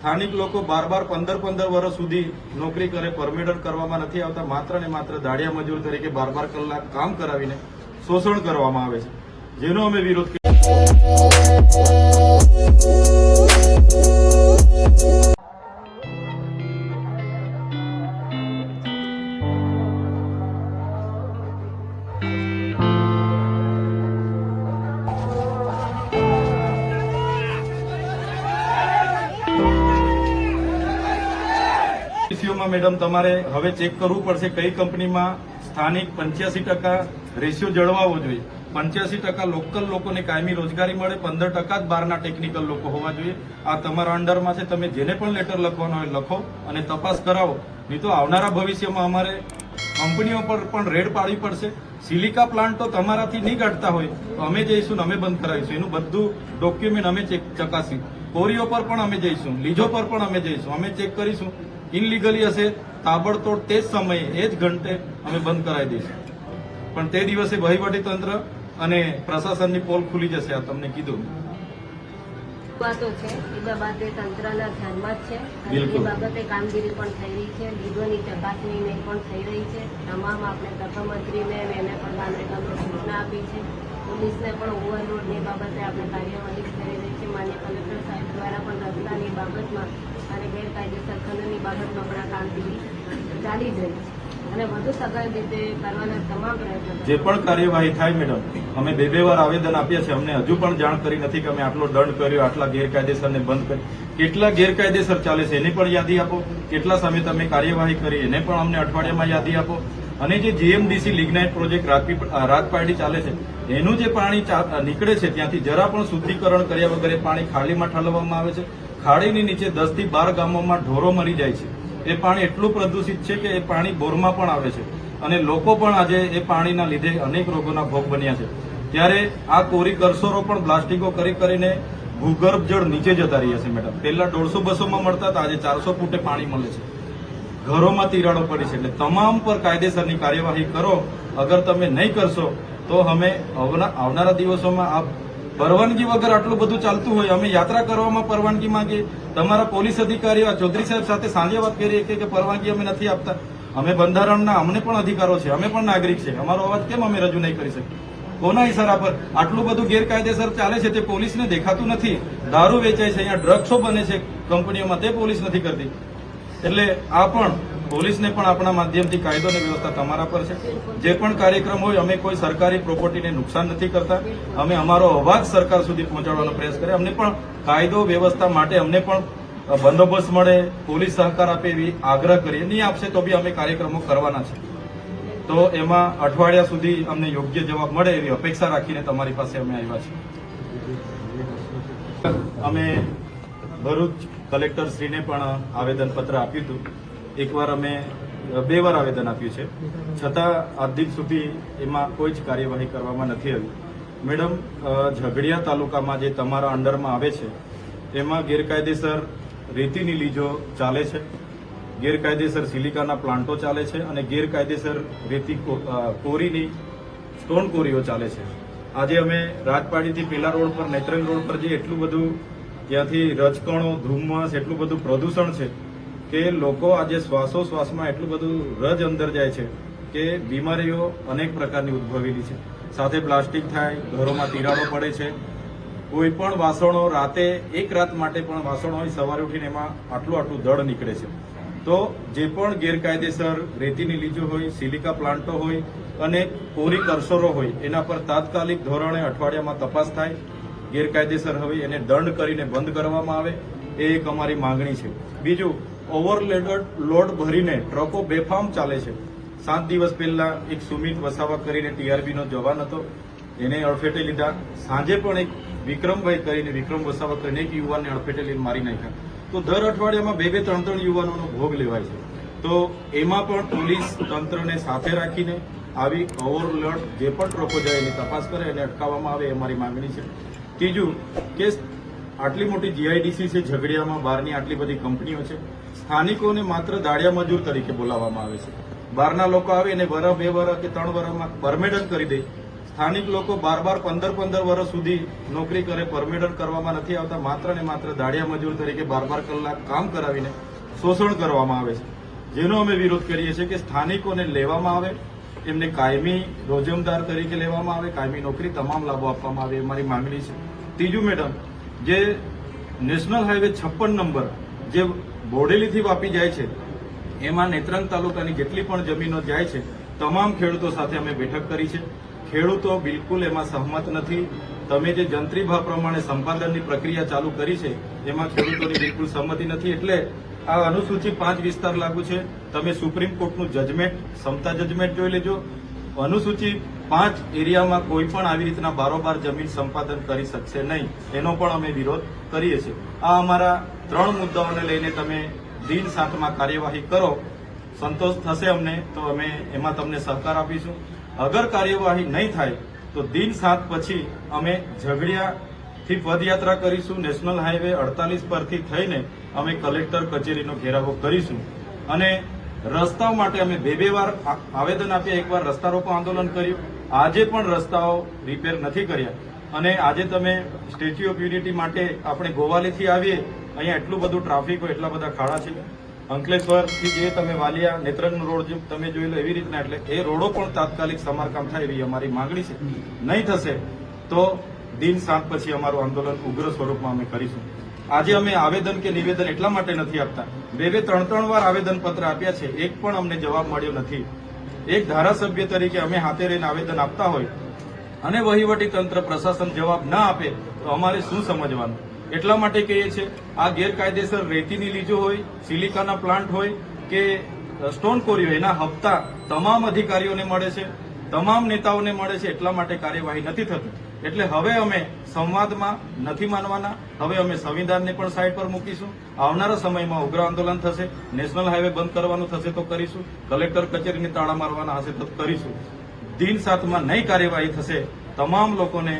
સ્થાનિક લોકો બાર બાર પંદર પંદર વર્ષ સુધી નોકરી કરે પરમિટન્ટ કરવામાં નથી આવતા, માત્ર ને માત્ર દાડિયા મજૂર તરીકે બાર બાર કલાક કામ કરાવીને શોષણ કરવામાં આવે છે. જેનો અમે વિરોધ રેશિયોમાં મેડમ, તમારે હવે ચેક કરવું પડશે કઈ કંપનીમાં સ્થાનિક પંચ્યાસી ટકા રેશિયો જળવાવો જોઈએ. પંચ્યાસી ટકા લોકલ લોકોને કાયમી રોજગારી મળે, પંદર ટકા જ બહારના ટેકનિકલ લોકો હોવા જોઈએ. આ તમારા અંડરમાં છે, તમે જેને પણ લેટર લખવાનો હોય લખો અને તપાસ કરાવો. નહીં તો આવનારા ભવિષ્યમાં અમારે કંપનીઓ પર પણ રેડ પાડવી પડશે. સિલિકા પ્લાન્ટ તો તમારાથી નહીં કાઢતા હોય. તો અમે જઈશું અમે બંધ કરાવીશું. એનું બધું ડોક્યુમેન્ટ અમે ચેક ચકાસી કોરીઓ પર પણ અમે જઈશું. લીજો પર પણ અમે જઈશું. અમે ચેક કરીશું. ઇનલીગલી હશે તાબડતોડ તે જ સમયે એ જ ઘંટે અમે બંધ કરાવી દઈશું. પણ તે દિવસે વહીવટી તંત્ર અને પ્રશાસનની પોલ ખુલી જશે આ તમને કીધું વાતો છે એ બાબતે તંત્રના ધ્યાનમાં જ છે. એ બાબતે કામગીરી પણ થઈ રહી છે લીગોની ચકાસણી ને પણ થઈ રહી છે. તમામ આપણે અને એને પણ બાંધકામની સૂચના આપી છે. પોલીસને પણ ઓવરલોડની બાબતે આપણે કાર્યવાહી કરી રહી છે. માન્ય કલેક્ટર સાહેબ દ્વારા પણ રસ્તાની બાબતમાં અને ગેરકાયદેસર ખનનની બાબતમાં પણ આ કામગીરી ચાલી જ રહી છે. અને વધુ સઘન રીતે કરવાના તમામ પ્રયત્નો જે પણ કાર્યવાહી થાય મેડમ, અમે બે બે વાર આવેદન આપ્યા છે અમને હજુ પણ જાણ કરી નથી કે અમે આટલો દંડ કર્યો, આટલા ગેરકાયદેસરને બંધ કરી. કેટલા ગેરકાયદેસર ચાલે છે એની પણ યાદી આપો. કેટલા સમય તમે કાર્યવાહી કરી એને પણ અમને અઠવાડિયામાં યાદી આપો. અને જે જીએમડીસી લિગ્નાઇટ પ્રોજેક્ટ રાજપારડી ચાલે છે, એનું જે પાણી નીકળે છે ત્યાંથી જરા પણ શુદ્ધિકરણ કર્યા વગર પાણી ખાલીમાં ઠાલવવામાં આવે છે. ખાડીની નીચે દસથી બાર ગામોમાં ઢોરો મરી જાય છે. એ પાણી એટલું પ્રદૂષિત છે કે એ પાણી બોરમાં પણ આવે છે. અને લોકો પણ આજે એ પાણીના લીધે અનેક રોગોના ભોગ બન્યા છે. ત્યારે આ કોરી કરસોરો પણ પ્લાસ્ટિકો કરી કરીને ભૂગર્ભ જળ નીચે જતા રહ્યા છે, મેડમ. પહેલા દોઢસો બસોમાં મળતા હતા, આજે ચારસો ફૂટે પાણી મળે છે. ઘરોમાં તિરાડો પડી છે. એટલે તમામ પર કાયદેસરની કાર્યવાહી કરો. અગર તમે નહીં કરશો, તો અમે આવના- આવનારા દિવસોમાં આ પરવાનગી વગર આટલું બધું ચાલતું હોય, અમે યાત્રા કરવામાં પરવાનગી માંગીએ તમારા પોલીસ અધિકારીઓ ચૌધરી સાહેબ સાથે સાંજે વાત કરીએ કે પરવાનગી અમે નથી આપતા. અમે બંધારણના અમને પણ અધિકારો છે, અમે પણ નાગરિક છે. અમારો અવાજ કેમ અમે રજૂ નહીં કરી શકીએ? કોના ઇશારા પર? આટલું બધું ગેરકાયદેસર ચાલે છે તે પોલીસને દેખાતું નથી. દારૂ વેચાય છે, અહીંયા ડ્રગ્સો બને છે કંપનીઓમાં, તે પોલીસ નથી કરતી. એટલે આ પણ પોલીસને પણ આપણા માધ્યમથી કાયદો અને વ્યવસ્થા તમારા પર છે. જે પણ કાર્યક્રમ હોય, અમે કોઈ સરકારી પ્રોપર્ટીને નુકસાન નથી કરતા. અમે અમારો અવાજ સરકાર સુધી પહોંચાડવાનો પ્રયાસ કરીએ. અમને પણ કાયદો, વ્યવસ્થા માટે અમને પણ બંદોબસ્ત મળે, પોલીસ સહકાર આપે એવી આગ્રહ કરીએ. નહીં આપશે તો બી અમે કાર્યક્રમો કરવાના છે. તો એમાં અઠવાડિયા સુધી અમને યોગ્ય જવાબ મળે એવી અપેક્ષા રાખીને તમારી પાસે અમે આવ્યા છીએ. અમે ભરૂચ કલેક્ટર શ્રીને પણ આવેદનપત્ર આપ્યું હતું. એકવાર અમે બે વાર આવેદન આપ્યું છે. છતાં આજ સુધી એમાં કોઈ જ કાર્યવાહી કરવામાં નથી આવી. મેડમ ઝઘડિયા તાલુકામાં જે તમારા અંડરમાં આવે છે એમાં ગેરકાયદેસર રેતીની લીજો ચાલે છે, ગેરકાયદેસર સિલિકાના પ્લાન્ટો ચાલે છે અને ગેરકાયદેસર રેતી કોરીની સ્ટોન કોરીઓ ચાલે છે. આજે અમે રાજપાડીથી પેલા રોડ પર, નેત્રંગ રોડ પર જે એટલું બધું ત્યાંથી રજકણો, ધુમ્મસ, એટલું બધું પ્રદૂષણ છે કે લોકો આજે શ્વાસોશ્વાસમાં એટલું બધું રજ અંદર જાય છે કે બીમારીઓ અનેક પ્રકારની ઉદ્ભવેલી છે. સાથે પ્લાસ્ટિક થાય, ઘરોમાં તિરાડો પડે છે. કોઈ પણ વાસણો રાતે એક રાત માટે પણ વાસણો હોય, સવારે ઉઠીને એમાં આટલું આટલું દળ નીકળે છે. તો જે પણ ગેરકાયદેસર રેતીની લીજો હોય, સિલિકા પ્લાન્ટો હોય અને કોરી કરસરો હોય, એના પર તાત્કાલિક ધોરણે અઠવાડિયામાં તપાસ થાય. ગેરકાયદેસર હોય એને દંડ કરીને બંધ કરવામાં આવે. એ એક અમારી માંગણી છે. બીજું ઓવરલોડેડ લોડ ભરીને ટ્રકો બેફામ ચાલે છે. સાત દિવસ પહેલા એક સુમિત વસાવા કરીને ટીઆરબી નો જવાન હતો. એને અડફેટે લીધા. સાંજે પણ એક વિક્રમભાઈ કરીને વિક્રમ વસાવા કરીને એક યુવાનને અડફેટે લઈને મારી નાખ્યા. તો દર અઠવાડિયામાં બે બે, ત્રણ ત્રણ યુવાનોનો ભોગ લેવાય છે. તો એમાં પણ પોલીસ તંત્રને સાથે રાખીને આવી ઓવરલોડ જે પણ ટ્રકો જાય એની તપાસ કરે અને અટકાવવામાં આવે એ મારી માંગણી છે. ત્રીજું કે આટલી મોટી જીઆઈડીસી છે, ઝઘડિયામાં બહારની આટલી બધી કંપનીઓ છે. સ્થાનિકોને માત્ર દાડિયા મજૂર તરીકે બોલાવવામાં આવે છે. બહારના લોકો આવે અને વર, બે વર કે ત્રણ વરમાં પરમેડન કરી દે. સ્થાનિક લોકો બાર બાર પંદર પંદર વર્ષ સુધી નોકરી કરે, પરમેડન કરવામાં નથી આવતા. માત્ર ને માત્ર દાડિયા મજૂર તરીકે બાર બાર કલાક કામ કરાવીને શોષણ કરવામાં આવે છે. જેનો અમે વિરોધ કરીએ છીએ કે સ્થાનિકોને લેવામાં આવે, એમને કાયમી રોજમદાર તરીકે લેવામાં આવે, કાયમી નોકરી તમામ લાભો આપવામાં આવે, એ મારી માંગણી છે. ત્રીજું મેડમ જે નેશનલ હાઈવે છપ્પન નંબર જે બોડેલીથી વાપી જાય છે, એમાં નેત્રંગ તાલુકાની જેટલી પણ જમીનો જાય છે, તમામ ખેડૂતો સાથે અમે બેઠક કરી છે. ખેડૂતો બિલકુલ એમાં સહમત નથી. તમે જે જંત્રી ભાવ પ્રમાણે સંપાદનની પ્રક્રિયા ચાલુ કરી છે, એમાં ખેડૂતોની બિલકુલ સંમતિ નથી. એટલે આ અનુસૂચિત પાંચ વિસ્તાર લાગુ છે. તમે સુપ્રીમ કોર્ટનું જજમેન્ટ ક્ષમતા જજમેન્ટ જોઈ લેજો. અનુસૂચિત પાંચ એરિયામાં કોઈ પણ આવી રીતના બારોબાર જમીન સંપાદન કરી શકશે નહીં. એનો પણ અમે વિરોધ કરીએ છીએ. આ અમારા ત્રણ મુદ્દાઓને લઈને તમે દિન સાતમાં કાર્યવાહી કરો. સંતોષ થશે અમને, તો અમે એમાં તમને સહકાર આપીશું. અગર કાર્યવાહી નહીં થાય, તો દિન સાત પછી અમે ઝઘડિયાથી પદયાત્રા કરીશું. નેશનલ હાઈવે અડતાલીસ પરથી થઈને અમે કલેક્ટર કચેરીનો ઘેરાવો કરીશું. અને રસ્તાઓ માટે અમે બે બે વાર આવેદન આપ્યા એકવાર રસ્તા રોકો આંદોલન કર્યું. આજે પણ રસ્તાઓ રિપેર નથી કર્યા. અને આજે તમે સ્ટેચ્યુ ઓફ યુનિટી માટે આપણે ગોવાલીથી આવીએ, અહીંયા એટલું બધું ટ્રાફિક હોય, એટલા બધા ખાડા છે. અંકલેશ્વરથી જે તમે વાલિયા નેત્રંગ રોડ તમે જોઈ લો એવી રીતના એટલે એ રોડો પણ તાત્કાલિક સમારકામ થાય એવી અમારી માંગણી છે. નહીં થશે તો દિન સાત પછી અમારું આંદોલન ઉગ્ર સ્વરૂપમાં અમે કરીશું. આજે અમે આવેદન કે નિવેદન એટલા માટે નથી આપતા. બે બે ત્રણ ત્રણ વાર આવેદન પત્ર આપ્યા છે, એક પણ અમને જવાબ મળ્યો નથી. એક ધારાસભ્ય તરીકે અમે હાથે રહીને આવેદન આપતા હોય અને વહીવટી તંત્ર, પ્રશાસન જવાબ ના આપે તો અમારે શું સમજવાનું? એટલા માટે કહીએ છીએ, આ ગેરકાયદેસર રેતીની લીજો હોય, સિલિકાના પ્લાન્ટ હોય કે સ્ટોન કોરી હોય, એના હપ્તા તમામ અધિકારીઓને મળે છે. તમામ નેતાઓને મળે છે એટલા માટે કાર્યવાહી નથી થતી. એટલે હવે અમે સંવાદમાં નથી માનવાના. હવે અમે સંવિધાનને પણ સાઈડ પર મૂકીશું. આવનારા સમયમાં ઉગ્ર આંદોલન થશે. નેશનલ હાઈવે બંધ કરવાનું થશે તો કરીશું. કલેક્ટર કચેરીને તાળા મારવાના હશે તો કરીશું. દિન સાતમાં નહીં કાર્યવાહી થશે, તમામ લોકોને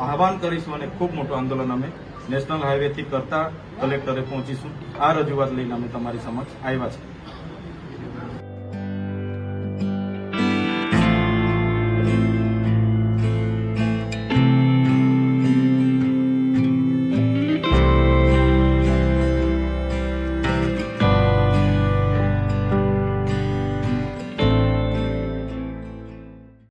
આહવાન કરીશું અને ખૂબ મોટું આંદોલન અમે નેશનલ હાઈવેથી કરતા કલેક્ટરે પહોંચીશું. આ રજૂઆત લઈને અમે તમારી સમક્ષ આવ્યા છે